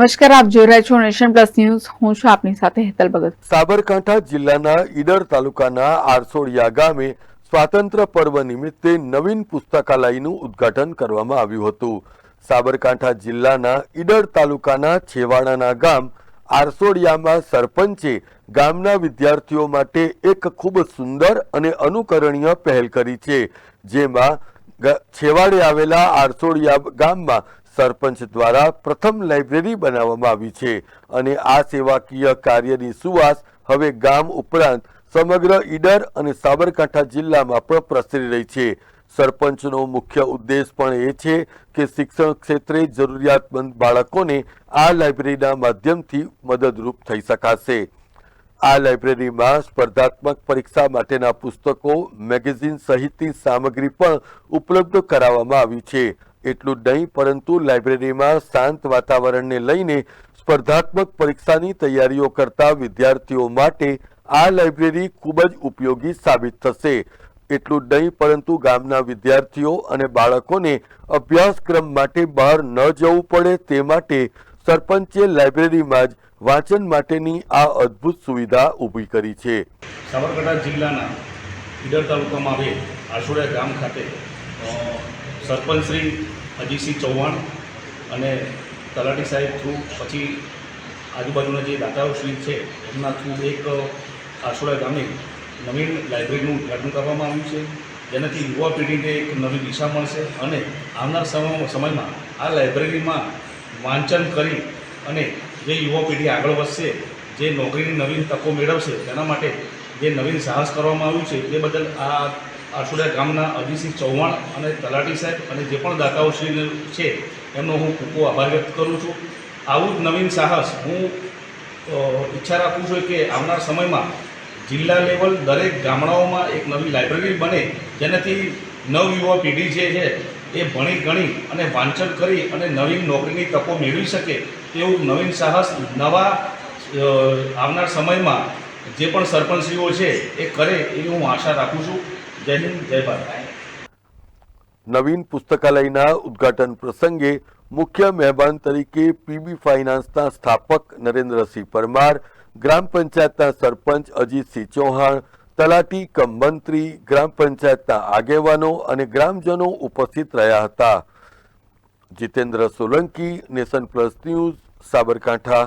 નમસ્કાર, આપ જોઈ રહ્યા છો નેશન પ્લસ ન્યૂઝ. હું છું આપની સાથે હેતલ ભગત. સાબરકાંઠા જિલ્લાના ઈડર તાલુકાના આરસોડિયા ગામે સ્વાતંત્ર્ય પર્વ નિમિત્તે નવીન પુસ્તકાલયનું ઉદ્ઘાટન કરવામાં આવ્યું હતું. સાબરકાંઠા જિલ્લાના ઈડર તાલુકાના છેવાડાના ગામ આરસોડિયામાં સરપંચે ગામના વિદ્યાર્થીઓ માટે એક ખૂબ સુંદર અને અનુકરણીય પહેલ કરી છે. જેમાં છેવાડે આવેલા આરસોડિયા ગામમાં સરપંચ દ્વારા પ્રથમ લાઇબ્રેરી બનાવવામાં આવી છે અને આ સેવાકીય કાર્યની સુવાસ હવે ગામ ઉપરાંત સમગ્ર ઈડર અને સાબરકાંઠા જિલ્લામાં પણ પ્રસરી રહી છે. સરપંચનો મુખ્ય ઉદ્દેશ પણ એ છે કે શિક્ષણ ક્ષેત્રે જરૂરિયાતમંદ બાળકોને આ લાઇબ્રેરીના માધ્યમથી મદદરૂપ થઈ શકાશે. આ લાઇબ્રેરીમાં સ્પર્ધાત્મક પરીક્ષા માટેના પુસ્તકો, મેગેઝિન સહિતની સામગ્રી પણ ઉપલબ્ધ કરાવવામાં આવી છે. એટલું જ નહીં, પરંતુ લાઇબ્રેરીમાં શાંત વાતાવરણને લઈને સ્પર્ધાત્મક પરીક્ષાની તૈયારીઓ કરતા વિદ્યાર્થીઓ માટે આ લાઇબ્રેરી ખૂબ જ ઉપયોગી સાબિત થશે. એટલું જ નહીં, પરંતુ ગામના વિદ્યાર્થીઓ અને બાળકોને અભ્યાસક્રમ માટે બહાર ન જવું પડે તે માટે સરપંચે લાઇબ્રેરીમાં જ વાંચન માટેની આ અદ્ભુત સુવિધા ઊભી કરી છે. સાબરકાંઠા જિલ્લાના ઈડર તાલુકામાં આવેલ આશોડા ગામ ખાતે સરપંચ શ્રી અજીતસિંહ ચૌહાણ અને તલાટી સાહેબ થ્રુ પછી આજુબાજુના જે દાતાઓ શ્રી છે, એમના થ્રુ એક આસોડા ગામે નવીન લાઇબ્રેરીનું ઉદ્ઘાટન કરવામાં આવ્યું છે. જેનાથી યુવા પેઢીને એક નવી દિશા મળશે અને આવનાર સમય, સમયમાં આ લાઇબ્રેરીમાં વાંચન કરી અને જે યુવા પેઢી આગળ વધશે, જે નોકરીની નવીન તકો મેળવશે, તેના માટે જે નવીન સાહસ કરવામાં આવ્યું છે, તે બદલ આ આસુડા ગામના અજીતસિંહ ચૌહાણ અને તલાટી સાહેબ અને જે પણ દાતાઓશ્રી છે, એમનો હું ખૂબ આભાર વ્યક્ત કરું છું. આવું જ નવીન સાહસ હું ઈચ્છા રાખું છું કે આવનાર સમયમાં જિલ્લા લેવલ દરેક ગામડાઓમાં એક નવી લાઇબ્રેરી બને, જેનાથી નવયુવા પેઢી જે છે, એ ભણી ગણી અને વાંચન કરી અને નવીન નોકરીની તકો મેળવી શકે તેવું નવીન સાહસ નવા આવનાર સમયમાં જે પણ સરપંચશ્રીઓ છે, એ કરે એવી હું આશા રાખું છું. જય હિન્દ, જય ભારત. નવીન પુસ્તકાલયના ઉદ્ઘાટન પ્રસંગે મુખ્ય મહેમાન તરીકે પીબી ફાઇનાન્સના સ્થાપક નરેન્દ્રસિંહ પરમાર, ગ્રામ પંચાયતના સરપંચ અજીતસિંહ ચૌહાણ, તલાટી કમ મંત્રી ગ્રામ પંચાયતના આગેવાનો અને ગ્રામજનો ઉપસ્થિત રહ્યા હતા. Jitendra Solanki, nation plus news, Sabarkantha.